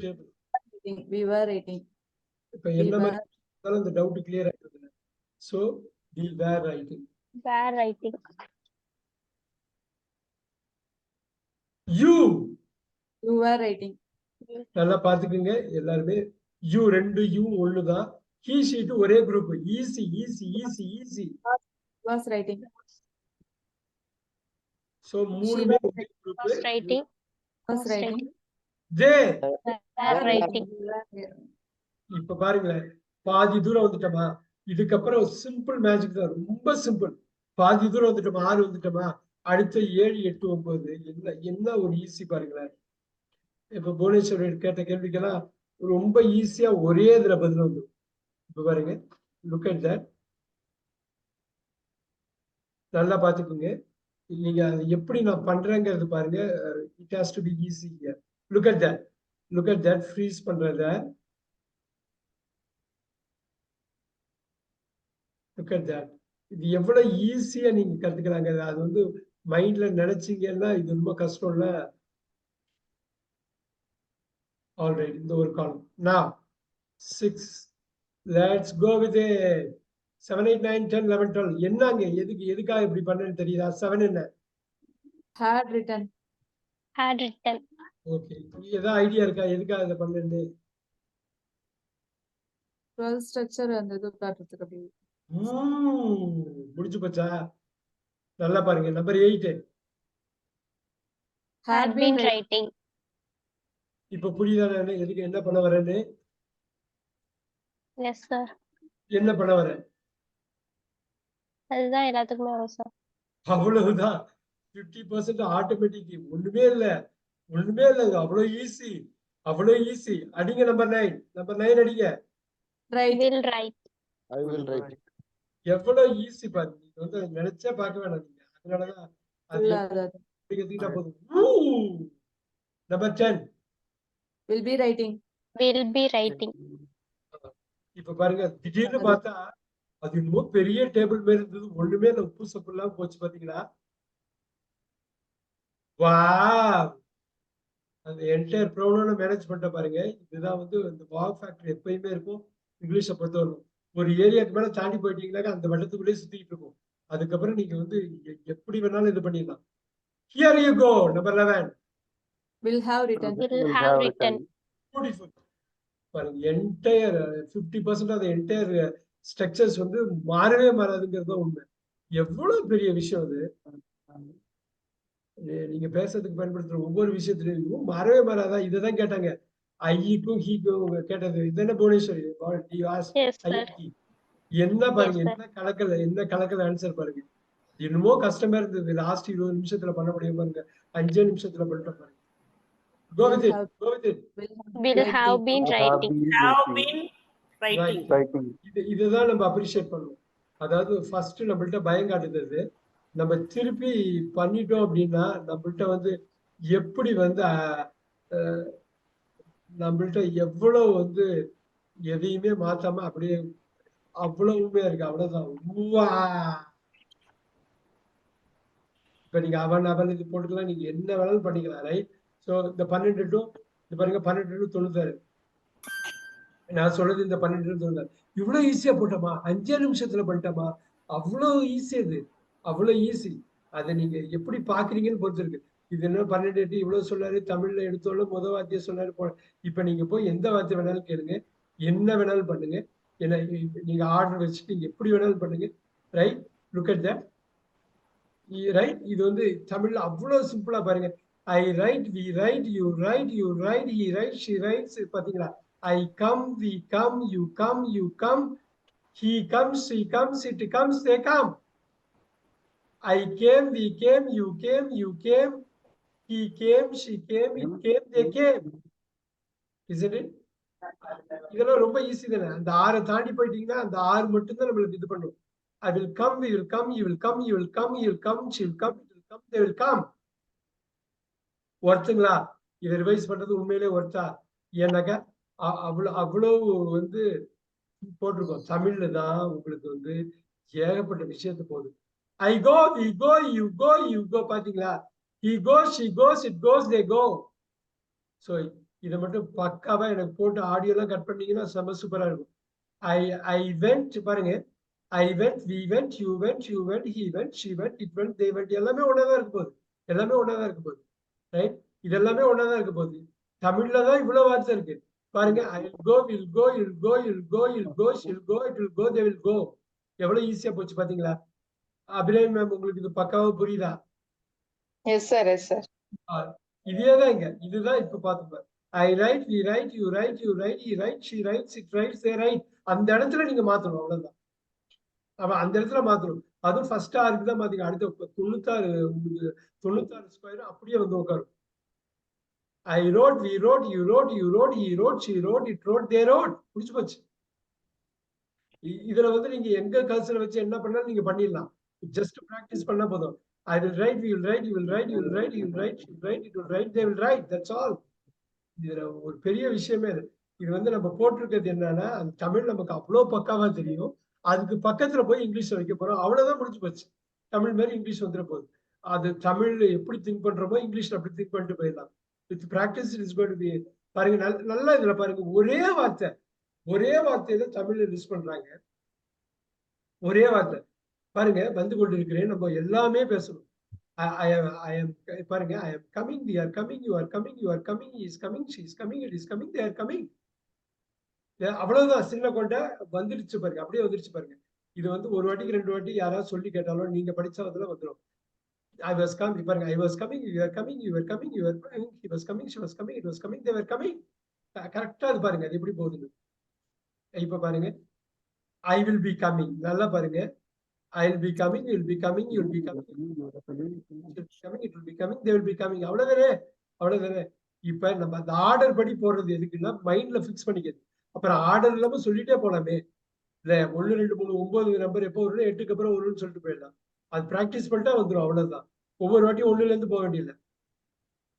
Table Writing. We were writing. இப்ப We என்ன were மாதிரி இருந்தாலும் இந்த டவுட் கிளியர் ஆயிடுது so we were writing Were writing. You you were writing. நல்லா பாத்துக்குங்க எல்லாருமே யூ ரெண்டு யூ ஒண்ணுதான் ஹீ ஷீட் ஒரே group easy easy easy easy Was writing. So மூணுமே ஒரே Was group writing. Was Was writing. Writing. இப்ப பாருங்களேன் பாதி தூரம் வந்துட்டோமா? இதுக்கப்புறம் சிம்பிள் மேஜிக் தான் ரொம்ப சிம்பிள் பாதி தூரம் வந்துட்டோமா? ஆறு வந்துட்டோமா? அடுத்த ஏழு எட்டு ஒன்பது என்ன என்ன ஒரு ஈஸி பாருங்களேன். இப்ப புவனேஸ்வரர் கேட்ட கேள்விக்கெல்லாம் ரொம்ப ஈஸியா ஒரே இதுல பதில் வந்து இப்ப பாருங்க லுக் அட் தட் நல்லா பாத்துக்கோங்க நீங்க எப்படி நான் பண்றேங்கிறது பாருங்க it has to be easy look at that look at that freeze பண்றத. லுக் அட் தட் இது எவ்வளவு ஈஸியா நீங்க கத்துக்கிறாங்க அது வந்து மைண்ட்ல நினைச்சீங்கன்னா இது ரொம்ப கஷ்டம் இல்ல ஆல்ரைட் இந்த ஒரு காலம் நான் six let's go with seven eight nine ten eleven twelve என்னங்க? எதுக்கு எதுக்காக இப்படி பண்ணேன்னு தெரியுதா? செவன் என்ன? Had written. Had written. Okay ஏதாவது ஐடியா இருக்கா? எதுக்காக இதை Twelve structure அந்த இது காட்டுறதுக்கு அப்படி. முடிஞ்சு போச்சா? நல்லா பாருங்க. Number eight. இப்ப புரியுதா எதுக்கு என்ன பண்ண வரேன்னு. என்ன பண்ண வரேன் அதுதான் எல்லாத்துக்குமே வரும் சார் அவ்வளவுதான். பிப்டி பர்சன்ட் ஆட்டோமேட்டிக் ஒண்ணுமே இல்ல. ஒண்ணுமே இல்லைங்க. அவ்வளவு ஈஸி அவ்வளவு ஈஸி அடிங்க நம்பர் நைன் நம்பர் நைன் அடிங்க. Right. will write. I will write. எவ்வளவு ஈஸி பாருங்க நீங்க வந்து நினைச்சே பார்க்க வேணாம் நீங்க. அதனாலதான் அது போதும். Number ten Will be writing. will be writing. இப்ப பாருங்க திடீர்னு பார்த்தா அது என்னமோ பெரிய டேபிள் மாதிரி இருந்தது. ஒண்ணுமே இல்ல. உப்பு சப்பு இல்லாம போச்சு பாத்தீங்களா? வா அந்த என்டையர் ப்ரோனோட மேனேஜ் பண்ணிட்ட பாருங்க. இதுதான் வந்து இந்த வாக் ஃபேக்டர் எப்பயுமே இருக்கும். இங்கிலீஷை பொறுத்தவரைக்கும். ஒரு ஏரியாக்கு மேல தாண்டி போயிட்டீங்கன்னாக்கா அந்த வட்டத்துக்குள்ளேயே சுத்திட்டு இருக்கும். அதுக்கப்புறம் நீங்க வந்து எப்படி வேணாலும் இது பண்ணிடலாம். Here you go number eleven Will have written. will have written. Beautiful பாருங்க entire fifty percent of entire structures வந்து மாறவே மாறாதுங்கிறது தான் உண்மை. எவ்வளவு பெரிய விஷயம் அது? நீங்க பேசுறதுக்கு பயன்படுத்துற ஒவ்வொரு விஷயத்துலயும் மாறவே மாறாதா? இதைதான் கேட்டாங்க. ஐக்கும் ஹீக்கும் கேட்டது இது என்ன புவனேஸ்வரி? என்ன பாருங்க. என்ன கலக்கல என்ன கலக்கல ஆன்சர் பாருங்க. என்னமோ கஷ்டமா இருந்தது. லாஸ்ட் இருபது நிமிஷத்துல பண்ண முடியும் பாருங்க. அஞ்சே நிமிஷத்துல பண்ணிட்டோம் பாருங்க. இதுதான் நம்ம அப்ரிஷியேட் பண்ணணும் அதாவது ஃபர்ஸ்ட் நம்மள்ட்ட பயம் காட்டுறது நம்ம திருப்பி பண்ணிட்டோம் அப்படின்னா நம்மள்ட்ட வந்து எப்படி வந்து அஹ், நம்மள்ட்ட எவ்வளவு வந்து எதையுமே மாத்தாம அப்படியே அவ்வளவு உண்மையா இருக்கு. அவ்வளவுதான். உவா இப்ப நீங்க அவன் அவன் இது போட்டுக்கலாம். நீங்க என்ன வேணாலும் பண்ணிக்கலாம். ரைட் சோ இந்த பன்னெண்டு டு இது பாருங்க பன்னெண்டு டு தொண்ணூத்தாறு. நான் சொல்றது இந்த பன்னெண்டு டு தொண்ணூத்தாறு. இவ்வளவு ஈஸியா போட்டோமா? அஞ்சே நிமிஷத்துல பண்ணிட்டோமா? அவ்வளவு ஈஸி இது அவ்வளோ ஈஸி அதை நீங்க எப்படி பாக்குறீங்கன்னு பொறுத்திருக்கு. இது என்ன பன்னெண்டு எட்டு இவ்வளவு தமிழில் தமிழ்ல எடுத்தோன்னு முத வார்த்தையை சொன்னாரு போ இப்ப நீங்க போய் எந்த வார்த்தை வேணாலும் கேளுங்க என்ன வேணாலும் பண்ணுங்க. என்ன இப்ப நீங்க ஆர்டர் வச்சுட்டு நீங்க எப்படி வேணாலும் பண்ணுங்க. Right look at that right இது வந்து தமிழ்ல அவ்வளவு சிம்பிளா பாருங்க. I write we write you write you write he write she writes பாத்தீங்களா? I come we come you come you come he comes he comes it comes they come I came we came you came you came he came she came it came they came. isn't it இதெல்லாம் ரொம்ப easy தானே? அந்த ஆறை தாண்டி போயிட்டீங்கன்னா அந்த ஆறு மட்டும்தான் நம்மளுக்கு இது பண்ணும். I will come we will come you will come you will come you will come she will come it will come they will come ஒர்த்துங்களா இதை ரிவைஸ் பண்றது உண்மையிலே ஒர்த்தா ஏன்னாக்கா அவ்வளோ அவ்வளவு வந்து போட்டிருக்கோம். தமிழ்ல தான் உங்களுக்கு வந்து ஏகப்பட்ட விஷயத்த போகுது. I go we go you go you go பாத்தீங்களா? He goes she goes it goes they go so இதை மட்டும் பக்காவா எனக்கு போட்டு ஆடியோ எல்லாம் கட் பண்ணீங்கன்னா செம்ம சூப்பரா இருக்கும். ஐ ஐ வெண்ட் பாருங்க. I went we went you went you went he went she went it went they went எல்லாமே ஒன்றா தான் இருக்க போகுது. எல்லாமே ஒன்றா தான் இருக்க போகுது. ரைட் இது எல்லாமே ஒண்ணா தான் இருக்க போகுது. தமிழ்ல தான் இவ்வளவு வார்த்தை இருக்கு. பாருங்க I will go will go he'll go he'll go he'll go she'll go it will go they will go எவ்வளவு ஈஸியா போச்சு பாத்தீங்களா? அபிநய் மேம் உங்களுக்கு இது பக்காவா புரியுதா? எஸ் சார் எஸ் சார் இதேதான் இங்க. இதுதான் இப்ப பார்த்துப்பாரு I write we write you write you write you write she write it write they write அந்த இடத்துல நீங்க மாத்தணும் அவ்வளவுதான். அவன் அந்த இடத்துல மாத்தணும். அதுவும் ஃபர்ஸ்ட் ஆருக்கு தான் மாத்தீங்க அடுத்த தொண்ணூத்தாறு உங்களுக்கு தொண்ணூத்தாறு ஸ்கொயர் அப்படியே வந்து உட்காரும். I wrote we wrote you wrote you wrote he wrote she wrote it wrote they wrote முடிச்சு போச்சு. இதுல வந்து நீங்க எங்க கல்ச்சர் வச்சு என்ன பண்ணாலும் நீங்க பண்ணிடலாம். ஜஸ்ட் ப்ராக்டிஸ் பண்ணா போதும் I will write we will write you will write you will write you will write you write it will write they will write that's all இதுல ஒரு பெரிய விஷயமே இது. இது வந்து நம்ம போட்டிருக்கிறது என்னன்னா அந்த தமிழ் நமக்கு அவ்வளோ பக்காவா தெரியும். அதுக்கு பக்கத்துல போய் இங்கிலீஷ் வைக்க போறோம். அவ்வளவுதான் முடிஞ்சு போச்சு. தமிழ் மாதிரி இங்கிலீஷ் வந்துட போகுது. அது தமிழ்ல எப்படி திங்க் பண்றோமோ இங்கிலீஷ்ல அப்படி திங்க் பண்ணிட்டு போயிடலாம். With practice is got be பாருங்க நல்ல- நல்லா இதுல பாருங்க. ஒரே வார்த்தை. ஒரே வார்த்தையை தான் தமிழ்ல யூஸ் பண்றாங்க. ஒரே வார்த்தை. பாருங்க வந்து கொண்டிருக்கிறேன். நம்ம எல்லாமே பேசணும் ஐ பாருங்க I am coming they are coming you are coming you are coming is coming she is coming it is coming coming are coming அவ்வளவுதான் சின்ன கொண்ட வந்துருச்சு பாருங்க அப்படியே வந்துருச்சு பாருங்க. இது வந்து ஒரு வாட்டிக்கு ரெண்டு வாட்டி யாராவது சொல்லி கேட்டாலும் நீங்க படிச்சதுல வந்துடும் ஐ வாஸ் கம் பாருங்க I was coming you are coming you are coming you are coming he was coming she was coming it was coming they were coming கரெக்டா அது பாருங்க அது எப்படி போகுது இப்ப பாருங்க ஐ வில் பி கமிங் நல்லா பாருங்க. I'll be be coming you coming, you'll coming you will be coming coming, it will be coming, they will be coming. அவ்வளவுதானே? அவ்வளவுதானே? இப்ப நம்ம அந்த ஆர்டர் படி போடுறது எதுக்குன்னா மைண்ட்ல ஃபிக்ஸ் பண்ணிக்கிறது. அப்புறம் ஆர்டர் இல்லாம சொல்லிட்டே போலாமே. இல்ல ஒன்னு ரெண்டு மூணு ஒன்பது நம்பர் எப்போ வரும் எட்டுக்கு அப்புறம் வரும்னு சொல்லிட்டு போயிடலாம். அது ப்ராக்டிஸ் பண்ணிட்டா வந்துடும் அவ்வளவுதான். ஒவ்வொரு வாட்டியும் ஒண்ணுல இருந்து போக வேண்டியதில்லை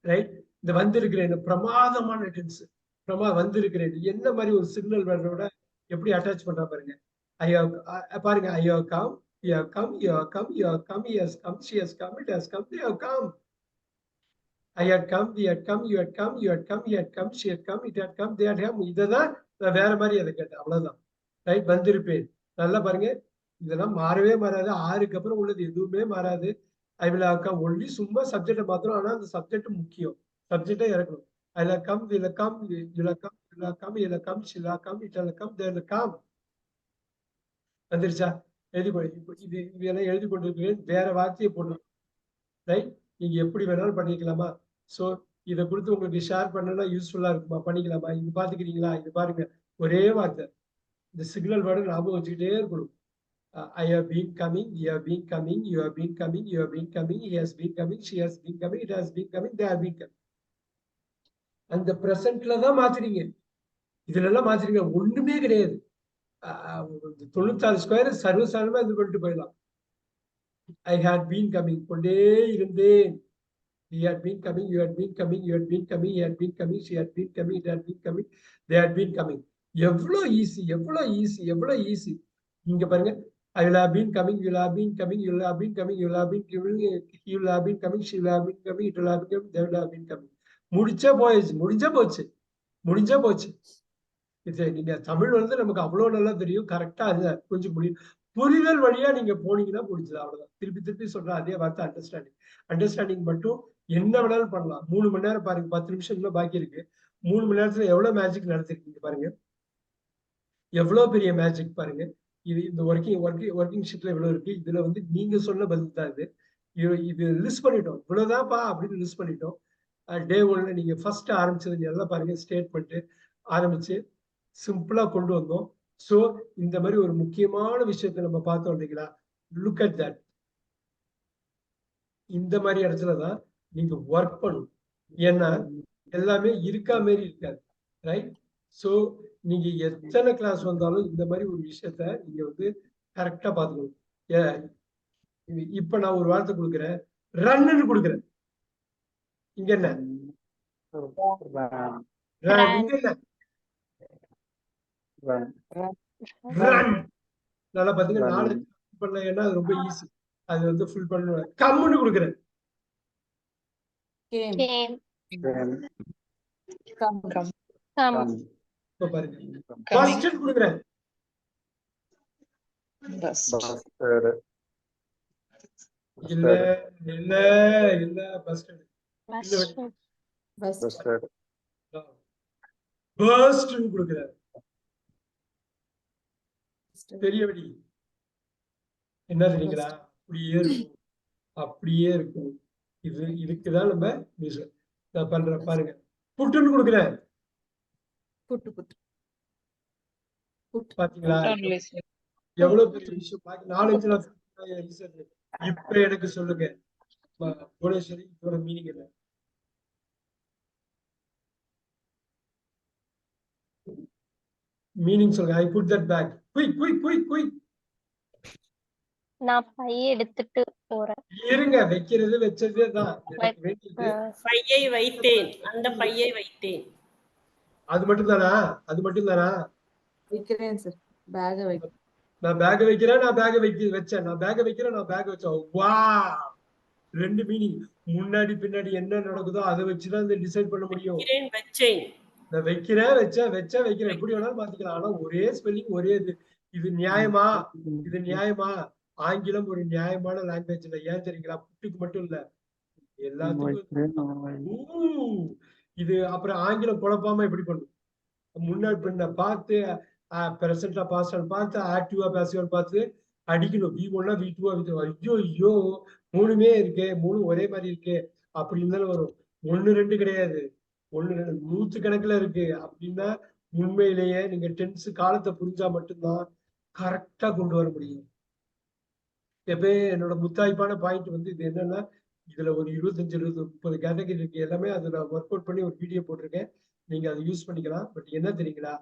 ரைட் இந்த வந்திருக்கிறேன் பிரமாதமான டென்ஸ் பிரமா வந்திருக்கிறேன். என்ன மாதிரி ஒரு சிக்னல் வேர்டோட எப்படி அட்டாச் பண்றா பாருங்க. ஐயோ பாருங்க ஐயோ come You have come, you have come, you have come, he has come, she has come, it has come, they have come. I had come, we had come, you had come, you had come, he had come, she had come, it had come, they had come. இதுதான் நான் வேற மாதிரி அதை கேட்டேன் அவ்வளவுதான். Right வந்திருப்பேன். நல்லா பாருங்க. இதெல்லாம் மாறவே மாறாது. ஆறுக்கு அப்புறம் உள்ளது எதுவுமே மாறாது. I will have come only சும்மா சப்ஜெக்டை மாத்திரம் ஆனா அந்த சப்ஜெக்ட் முக்கியம். சப்ஜெக்டே இறக்கணும். I will come will come will come will come he'll come she'll come it come there come வந்துருச்சா? எழுதி இது இதெல்லாம் எழுதி கொண்டிருக்கிறேன் வேற வார்த்தையை போடணும் ரைட் நீங்க எப்படி வேணாலும் பண்ணிக்கலாமா? ஸோ இதை கொடுத்து உங்களுக்கு ஷேர் பண்ணனா யூஸ்ஃபுல்லா இருக்குமா? பண்ணிக்கலாமா? இது பாத்துக்கிறீங்களா? இது பாருங்க. ஒரே வார்த்தை. இந்த சிக்னல் வேர்டு ஞாபகம் வச்சுக்கிட்டே இருக்கணும். I have been coming you have been coming you have been coming you have been coming he has been coming she has been coming it has been coming they have been coming அந்த ப்ரெசன்ட்ல தான் மாத்துறீங்க. இதுல எல்லாம் மாத்துறீங்க. ஒண்ணுமே கிடையாது. தொண்ணூத்தாறு square சர்வ சர்வ இது பண்ணிட்டு போயிடலாம் ஐ ஹேட் பீன் கம்மிங் கொண்டே இருந்தேன் he had been coming you had been coming you had been coming he had been coming she had been coming it had been coming they had எவ்வளோ ஈஸி எவ்வளோ easy எவ்வளோ easy இங்க பாருங்க I will have been coming you have been coming you have been coming you have been coming you have been coming she have been coming it have been coming they have been coming முடிச்சே போயிடுச்சு முடிஞ்சே போச்சு முடிஞ்சே போச்சு இது நீங்க தமிழ் வந்து நமக்கு அவ்வளவு நல்லா தெரியும். கரெக்டா அது கொஞ்சம் முடியும் புரிதல் வழியா நீங்க போனீங்கன்னா முடிஞ்சது அவ்வளவுதான். திருப்பி திருப்பி சொல்ற அதே வார்த்தை அண்டர்ஸ்டாண்டிங் அண்டர்ஸ்டாண்டிங் மட்டும் என்ன வேணாலும் பண்ணலாம். மூணு மணி நேரம் பாருங்க. பத்து நிமிஷம் இன்னும் பாக்கி இருக்கு. மூணு மணி நேரத்துல எவ்வளவு மேஜிக் நடத்திருக்கீங்க பாருங்க. எவ்வளவு பெரிய மேஜிக் பாருங்க. இது இந்த ஒர்க்கிங் ஒர்க்கிங் ஒர்க்கிங் ஷீட்ல இவ்வளவு இருக்கு. இதுல வந்து நீங்க சொன்ன பதில் தான் இது. இது இது லிஸ்ட் பண்ணிட்டோம். இவ்வளவுதான்ப்பா அப்படின்னு லிஸ்ட் பண்ணிட்டோம். டே ஒன்ல நீங்க ஃபர்ஸ்ட் ஆரம்பிச்சது எல்லாம் பாருங்க. ஸ்டேட்மெண்ட் ஆரம்பிச்சு சிம்பிளா கொண்டு வந்தோம். சோ இந்த மாதிரி ஒரு முக்கியமான விஷயத்த நம்ம பார்த்தோம் இல்லைங்களா? லுக் அட் தட் இந்த மாதிரி இடத்துலதான் நீங்க ஒர்க் பண்ணணும். ஏன்னா எல்லாமே இருக்கா மாரி இருக்காது ரைட் சோ நீங்க எத்தனை கிளாஸ் வந்தாலும் இந்த மாதிரி ஒரு விஷயத்த நீங்க வந்து கரெக்டா பாத்துக்கணும் இப்ப நான் ஒரு வார்த்தை கொடுக்குறேன். ரன்னு கொடுக்குறேன். இங்க என்ன Run. இங்க என்ன ரன் நல்லா பாத்தீங்க Run. நாலு பண்ண ஏன்னா அது ரொம்ப ஈஸி அது வந்து ஃபுல் பண்ணுவேன். கம்முன்னு கொடுக்குறேன். Came. Came. Come. Come. Come. இப்ப பாருங்க. Coming. Busted கொடுக்குறேன் பெரிய வெடி என்ன தெரியுங்களா அப்படியே இருக்கும். அப்படியே இருக்கும். இது இதுக்குதான் நம்ம நான் பண்றேன் பாருங்க. புட்டுன்னு கொடுக்குறேன். பாத்தீங்களா. எவ்வளவு பெரிய விஷயம். பாக்க நாலஞ்சு நாள் research. இப்ப எனக்கு சொல்லுங்க. புவனேஸ்வரி இதோட மீனிங் என்ன? மீனிங் சொல்லுங்க I put that back quick quick quick quick நான் பைய எடுத்துட்டு போறேன். இருங்க. வைக்கிறது வச்சதே தான். பையை வைத்தேன். அந்த பையை வைத்தேன். அது மட்டும் தானா? அது மட்டும் தானா? வைக்கிறேன் சார் பேக வைக்கிறேன். நான் பேக் வைக்கிறேன் நான் பேக் வைக்க வச்சேன். நான் பேக் வைக்கிறேன் நான் பேக் வச்சேன். வா ரெண்டு மீனிங் முன்னாடி பின்னாடி என்ன நடக்குதோ அதை வச்சுதான் இந்த டிசைட் பண்ண முடியும். வைக்கிறேன் வச்சேன். வைக்கிறேன் வச்சேன் வச்சேன் வைக்கிறேன். எப்படி வேணாலும் மாத்திக்கலாம். ஆனா ஒரே ஸ்பெல்லிங் ஒரே இது. இது நியாயமா? இது நியாயமா? ஆங்கிலம் ஒரு நியாயமான லாங்குவேஜ் இல்ல. ஏன் தெரியுங்களா? புட்டுக்கு மட்டும் இல்ல. எல்லாத்துக்கும் இது அப்புறம் ஆங்கிலம் குழப்பாம எப்படி பண்ணும்? முன்னாடி பின்ன பார்த்து பிரசன்டா பாஸ்ட் பார்த்து ஆக்டிவா பேசிவா பார்த்து அடிக்கணும். வி ஒன்னா வி டூவா ஐயோ ஐயோ மூணுமே இருக்கே. மூணு ஒரே மாதிரி இருக்கே. அப்படின்னு தானே வரும். ஒண்ணு ரெண்டு கிடையாது. ஒண்ணு நூத்து கணக்குல இருக்கு. அப்படின்னா உண்மையிலேயே நீங்க டென்ஸ் காலத்தை புரிஞ்சா மட்டும்தான் கரெக்டா கொண்டு வர முடியும். எப்பயே என்னோட முத்தாய்ப்பான பாயிண்ட் வந்து இது என்னன்னா இதுல ஒரு இருபத்தஞ்சு இருபது முப்பது கேட்டகரி இருக்கு. எல்லாமே அதை நான் ஒர்க் அவுட் பண்ணி ஒரு வீடியோ போட்டிருக்கேன். நீங்க அதை யூஸ் பண்ணிக்கலாம். பட் என்ன தெரியுங்களா?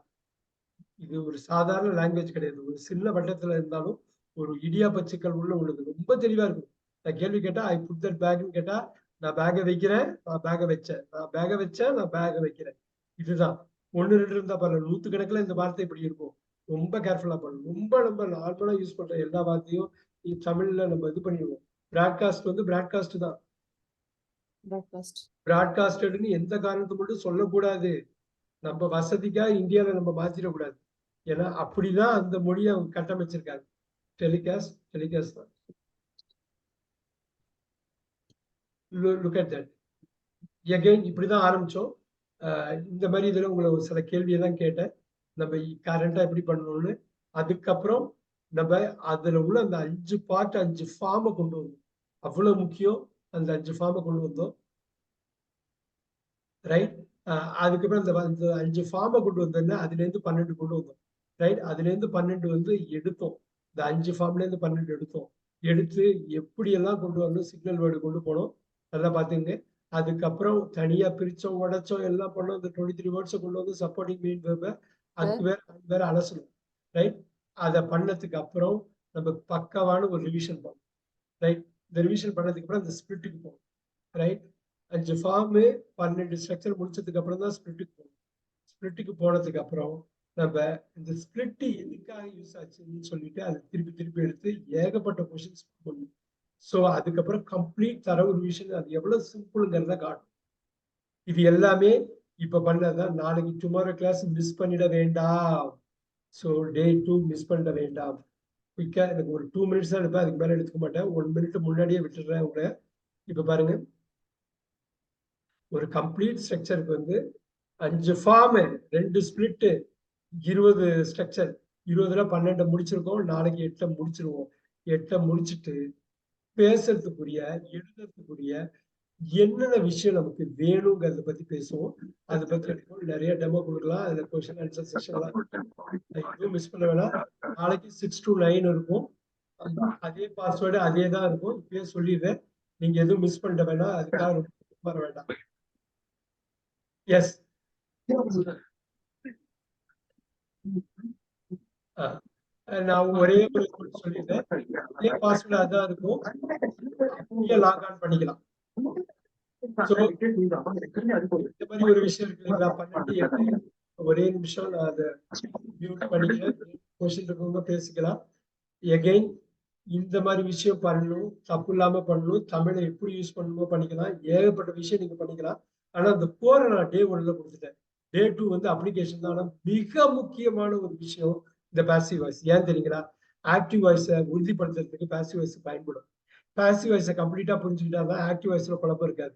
இது ஒரு சாதாரண லாங்குவேஜ் கிடையாது. ஒரு சின்ன வட்டத்துல இருந்தாலும் ஒரு இடியா பச்சுக்கள் உள்ள உள்ளது. ரொம்ப தெளிவா இருக்கும். நான் கேள்வி கேட்டா ஐ புட் தட் பேக்னு கேட்டா நான் பேக்கை வைக்கிறேன் நான் பேக்கை வச்சேன். நான் பேக்கை வச்சேன் நான் பேக்கை வைக்கிறேன். இதுதான். ஒண்ணு ரெண்டு இருந்தா பரவாயில்ல. நூத்து கணக்குல இந்த வார்த்தை இப்படி இருக்கும். ரொம்ப கேர்ஃபுல்லா பண்ணணும். ரொம்ப நம்ம நார்மலா யூஸ் பண்ற எல்லா வார்த்தையும் தமிழ்ல நம்ம இது பண்ணிடுவோம். பிராட்காஸ்ட் வந்து பிராட்காஸ்ட் தான். பிராட்காஸ்டட்னு எந்த காரணத்தை மட்டும் சொல்லக்கூடாது. நம்ம வசதிக்கா இந்தியால நம்ம மாத்திடக்கூடாது. ஏன்னா அப்படிதான் அந்த மொழியை அவங்க கட்டமைச்சிருக்காங்க. டெலிகாஸ்ட் டெலிகாஸ்ட் தான். லுக் அட் தட் எகைன் இப்படிதான் ஆரம்பிச்சோம். இந்த மாதிரி இதில் உங்களை ஒரு சில கேள்வியெல்லாம் கேட்டேன். நம்ம கரண்டா எப்படி பண்ணணும்னு. அதுக்கப்புறம் நம்ம அதுல உள்ள அந்த அஞ்சு பார்ட் அஞ்சு ஃபார்மை கொண்டு வந்தோம். அவ்வளவு முக்கியம். அந்த அஞ்சு ஃபார்மை கொண்டு வந்தோம். ரைட் அதுக்கப்புறம் இந்த அந்த அஞ்சு ஃபார்மை கொண்டு வந்தோம்னா அதுலேருந்து பன்னெண்டு கொண்டு வந்தோம். ரைட் அதுலேருந்து பன்னெண்டு வந்து எடுத்தோம். இந்த அஞ்சு ஃபார்ம்ல இருந்து பன்னெண்டு எடுத்தோம். எடுத்து எப்படியெல்லாம் கொண்டு வரணும் சிக்னல் வேர்டு கொண்டு போனோம். நல்லா பாத்துங்க அதுக்கப்புறம் தனியா பிரிச்சோம் உடைச்சோம் எல்லாம் பண்ணோம். இந்த டுவெண்ட்டி த்ரீ வேர்ட்ஸை கொண்டு வந்து சப்போர்ட்டிங் மீன் வேர்பை அதுக்கு வேற அது வேற அலசணும். ரைட் அதை பண்ணதுக்கு அப்புறம் நம்ம பக்காவான ஒரு ரிவிஷன் பண்ணோம் ரைட் இந்த ரிவிஷன் பண்ணதுக்கு அப்புறம் இந்த ஸ்பிரிட்டுக்கு போகணும். ரைட் அஞ்சு ஃபார்மு பன்னெண்டு ஸ்ட்ரக்சர் முடிச்சதுக்கு அப்புறம் தான் ஸ்பிரிட்டுக்கு போகணும். ஸ்பிரிட்டுக்கு போனதுக்கு அப்புறம் நம்ம இந்த ஸ்பிரிட் எதுக்காக யூஸ் ஆச்சுன்னு சொல்லிட்டு அதை திருப்பி திருப்பி எடுத்து ஏகப்பட்ட கொஷின்ஸ் பண்ணணும் ஸோ அதுக்கப்புறம் கம்ப்ளீட் தரவு ரிவிஷன் அது எவ்வளவு சிம்பிளுங்கிறத காட்டும். இது எல்லாமே இப்ப பண்ணதான் நாளைக்கு டுமாரோ கிளாஸ் மிஸ் பண்ணிட வேண்டாம். ஸோ டே டூ மிஸ் பண்ணிட வேண்டாம். குயிக்கா எனக்கு ஒரு டூ மினிட்ஸ் தான் எடுப்பேன் அதுக்கு மேலே எடுத்துக்க மாட்டேன். ஒன் மினிட் முன்னாடியே விட்டுடுறேன் உங்களை. இப்ப பாருங்க. ஒரு கம்ப்ளீட் ஸ்ட்ரக்சருக்கு வந்து அஞ்சு ஃபார்ம் ரெண்டு ஸ்பிளிட்டு இருபது ஸ்ட்ரக்சர் இருபதுல பன்னெண்டை முடிச்சிருக்கோம் நாளைக்கு எட்டை முடிச்சிருவோம். எட்டை முடிச்சிட்டு பேசுறதுக்குரிய எழுதுறதுக்குரிய என்னென்ன விஷயம் நமக்கு வேணுங்கிறத பத்தி பேசுவோம். அதை பத்தி நிறைய டெமோ கொடுக்கலாம். அதுல கொஸ்டின் ஆன்சர் செஷன்லாம் எதுவும் மிஸ் பண்ண வேணாம். நாளைக்கு சிக்ஸ் டு நைன் இருக்கும். அதே பாஸ்வேர்டு அதே தான் இருக்கும். இப்பயே சொல்லிடுறேன். நீங்க எதுவும் மிஸ் பண்ணிட வேணாம். அதுக்காக ரொம்ப வர வேண்டாம். எஸ் நான் ஒரே ஒரு சொல்லிடுறேன் அதே பாஸ்வேர்டு அதான் இருக்கும். நீங்க லாக் ஆன் பண்ணிக்கலாம். இந்த மாதிரி ஒரு விஷயம் இருக்கு இல்லைங்களா? பண்ணிட்டு ஒரே நிமிஷம் நான் அதை மியூட் பண்ணிக்கிறேன். கொஸ்டின் இருக்கவங்க பேசிக்கலாம். எகைன் இந்த மாதிரி விஷயம் பண்ணணும். தப்பு இல்லாம பண்ணணும். தமிழை எப்படி யூஸ் பண்ணணுமோ பண்ணிக்கலாம். ஏகப்பட்ட விஷயம் நீங்க பண்ணிக்கலாம். ஆனா அந்த போரை நான் டே ஒன்ல கொடுத்துட்டேன். டே டூ வந்து அப்ளிகேஷன் தான். ஆனா மிக முக்கியமான ஒரு விஷயம் இந்த பேசிவ் வாய்ஸ் ஏன் தெரியுங்களா? ஆக்டிவ் வாய்ஸை உறுதிப்படுத்துறதுக்கு பேசிவ் வாய்ஸ் பயன்படும். பேசிவ் வாய்ஸை கம்ப்ளீட்டாக புரிஞ்சுக்கிட்டா தான் ஆக்டிவ் வாய்ஸில் குழப்பம் இருக்காது.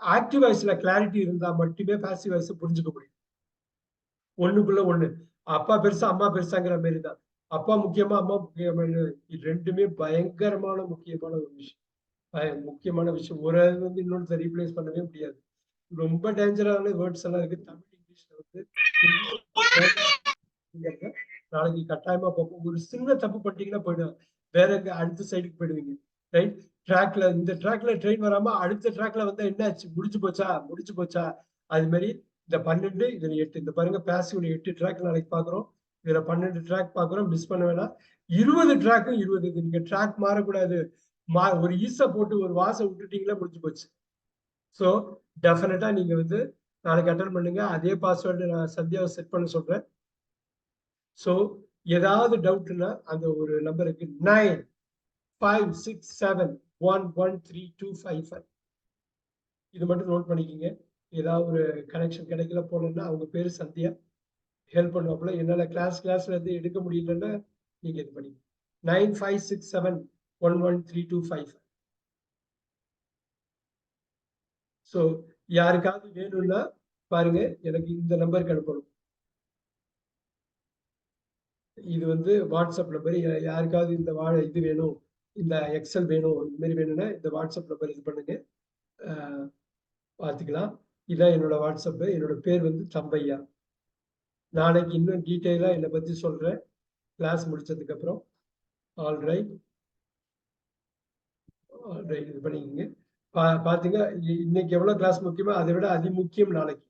ஆக்டிவ் வாய்ஸில் கிளாரிட்டி இருந்தால் மட்டுமே பேசிவ் வாய்ஸை புரிஞ்சுக்க முடியும். ஒண்ணுக்குள்ள ஒன்று அப்பா பெருசா அம்மா பெருசாங்கிற மாரி தான். அப்பா முக்கியமா அம்மா முக்கியமான ரெண்டுமே பயங்கரமான முக்கியமான ஒரு விஷயம். முக்கியமான விஷயம். ஒரு வந்து இன்னொன்று ரீப்ளேஸ் பண்ணவே முடியாது. ரொம்ப டேஞ்சரான வேர்ட்ஸ் எல்லாம் இருக்கு. தமிழ் இங்கிலீஷ்ல வந்து நாளைக்கு கட்டாயமா பார்ப்போம் ஒரு சின்ன தப்பு பண்ணிட்டீங்கன்னா போயிடும். வேற அடுத்த சைடுக்கு போயிடுவீங்க. ரைட் ட்ராக்ல இந்த ட்ராக்ல ட்ரெயின் வராம அடுத்த ட்ராக்ல வந்தா என்ன ஆச்சு முடிஞ்சு போச்சா? முடிச்சு போச்சா? அது மாதிரி இந்த பன்னெண்டு இதுல எட்டு இந்த பாருங்க பேசிவோட எட்டு ட்ராக் நாளைக்கு பாக்குறோம். இதுல பன்னெண்டு ட்ராக் பாக்குறோம். மிஸ் பண்ண வேணாம். இருபது ட்ராக்கும் இருபது. இது நீங்க ட்ராக் மாறக்கூடாது. மா ஒரு ஈஸை போட்டு ஒரு வாசம் விட்டுட்டீங்களா முடிஞ்சு போச்சு. ஸோ டெஃபினட்டா நீங்க வந்து நாளைக்கு அட்டன் பண்ணுங்க. அதே பாஸ்வேர்டு நான் சந்தியாவை செட் பண்ண சொல்றேன். ஸோ ஏதாவது டவுட்னா அந்த ஒரு நம்பருக்கு nine five six seven one one three two five five இது மட்டும் நோட் பண்ணிக்கிங்க. ஏதாவது ஒரு கனெக்ஷன் கிடைக்கல போகணுன்னா அவங்க பேர் சந்தியா. ஹெல்ப் பண்ணுவாப்புல. என்னால் கிளாஸ் கிளாஸ்ல இருந்து எடுக்க முடியலன்னா நீங்க இது பண்ணி nine five six seven one one three two five five so யாருக்காவது வேணும்னா பாருங்க எனக்கு இந்த நம்பருக்கு அனுப்பணும். இது வந்து வாட்ஸ்அப் நம்பர் யாருக்காவது இந்த வா இது வேணும் இந்த எக்ஸல் வேணும் இது மாதிரி வேணும்னா இந்த வாட்ஸ்அப் நம்பர் இது பண்ணுங்க. பார்த்துக்கலாம். இதான் என்னோட வாட்ஸ்அப்பு என்னோட பேர் வந்து தம்பையா நாளைக்கு இன்னும் டீட்டெயிலாக என்னை பற்றி சொல்கிறேன் கிளாஸ் முடிச்சதுக்கு அப்புறம். ஆல் ரைட் ஆல் ரைட் இது பண்ணிக்கோங்க. பா பார்த்தீங்க இ- இன்னைக்கு எவ்வளோ கிளாஸ் முக்கியமோ அதை விட அதி முக்கியம் நாளைக்கு.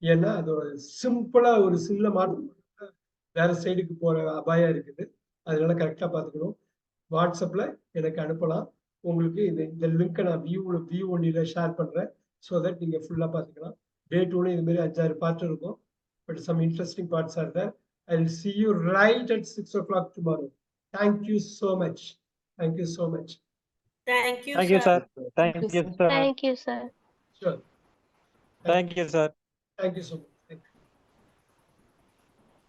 ஏன்னா அதோட சிம்பிளாக ஒரு சின்ன மாற்றம். வேற சைடுக்கு போகிற அபாயம் இருக்குது. அதனால கரெக்டாக பார்த்துக்கணும். வாட்ஸ்அப்பில் எனக்கு அனுப்பலாம். உங்களுக்கு இந்த இந்த லிங்க்கை நான் வியூ வியூ ஒன்னில் ஷேர் பண்ணுறேன் ஸோ தட் நீங்கள் ஃபுல்லாக பார்த்துக்கலாம். டே டூல இது மாதிரி அஞ்சாறு பார்ட் இருக்கும். But some interesting parts are there I will see you right at six o'clock tomorrow thank you so much thank you so much Thank you, Thank you, sir. Thank you, sir. Thank you, sir. Sure Thank you, sir. Thank you so much